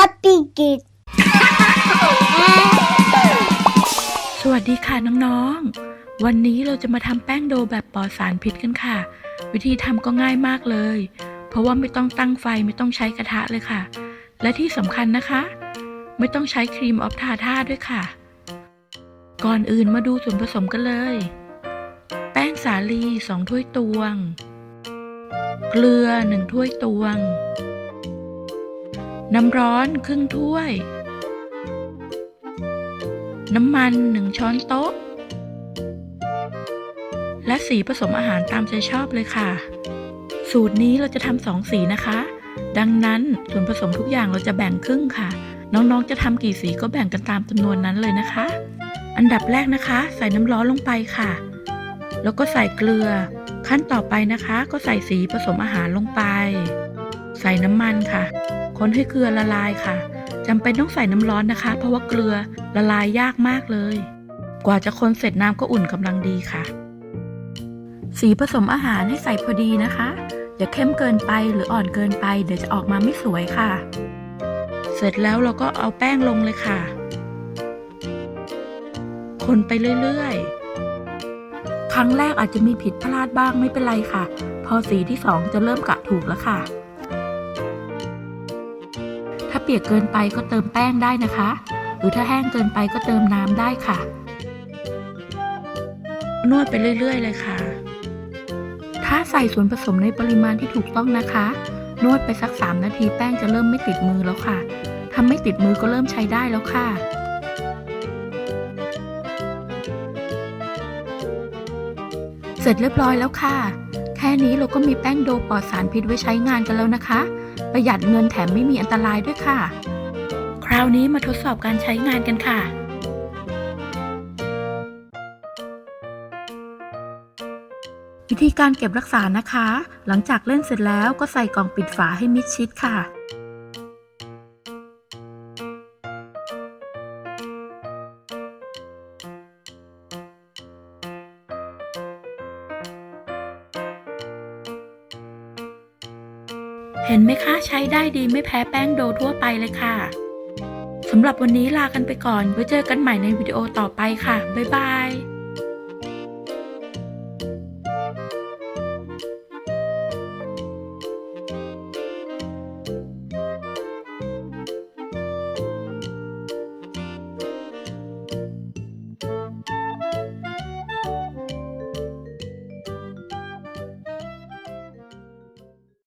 a big it. สวัสดีค่ะน้องๆ วันนี้เราจะมาทำแป้งโดแบบปลอดสารพิษกันค่ะ วิธีทำก็ง่ายมากเลย เพราะว่าไม่ต้องตั้งไฟไม่ต้องใช้กระทะเลยค่ะ และที่สำคัญนะคะ ไม่ต้องใช้ครีมออฟทาท่าด้วยค่ะ ก่อนอื่นมาดูส่วนผสมกันเลย แป้งสาลี 2 ถ้วยตวง เกลือ 1 ถ้วยตวง น้ำร้อนครึ่งถ้วย น้ำมัน1ช้อนโต๊ะ และสีผสมอาหารตามใจชอบเลยค่ะ สูตรนี้เราจะทำสองสีนะคะ ดังนั้นส่วนผสมทุกอย่างเราจะแบ่งครึ่งค่ะ น้องๆจะทำกี่สีก็แบ่งกันตามจำนวนนั้นเลยนะคะ อันดับแรกนะคะ ใส่น้ำร้อนลงไปค่ะ แล้วก็ใส่เกลือ ขั้นต่อไปนะคะ ก็ใส่สีผสมอาหารลงไป ใส่น้ำมันค่ะ คนให้เกลือละลายค่ะจำเป็นต้องใส่น้ำร้อนนะคะ เพราะว่าเกลือละลายยากมากเลย กว่าจะคนเสร็จน้ำก็อุ่นกำลังดีค่ะ สีผสมอาหารให้ใส่พอดีนะคะ อย่าเข้มเกินไปหรืออ่อนเกินไป เดี๋ยวจะออกมาไม่สวยค่ะ เสร็จแล้วเราก็เอาแป้งลงเลยค่ะ คนไปเรื่อยๆ ครั้งแรกอาจจะมีผิดพลาดบ้างไม่เป็นไรค่ะ พอสีที่สองจะเริ่มกะถูกแล้วค่ะ ถ้าเปียกเกินไปก็เติมแป้งได้นะคะ หรือถ้าแห้งเกินไปก็เติมน้ำได้ค่ะ นวดไปเรื่อย ๆ เลยค่ะ ถ้าใส่ส่วนผสมในปริมาณที่ถูกต้องนะคะ นวดไปสัก 3 นาทีแป้งจะเริ่มไม่ติดมือแล้วค่ะถ้าไม่ติดมือก็เริ่มใช้ได้แล้วค่ะเสร็จเรียบร้อยแล้วค่ะแค่นี้เราก็มีแป้งโดปลอดสารพิษไว้ใช้งานกันแล้วนะคะ ประหยัดเงินแถมไม่มีอันตรายด้วยค่ะ คราวนี้มาทดสอบการใช้งานกันค่ะวิธีการเก็บรักษานะคะ หลังจากเล่นเสร็จแล้วก็ใส่กล่องปิดฝาให้มิดชิดค่ะ ห็นไหมคะใช้ได้ดีไม่แพ้แป้งโดทั่วไปเลยค่ะสำหรับวันนี้ลากันไปก่อนไว้เจอกันใหม่ในวิดีโอต่อไปค่ะ บ๊ายบาย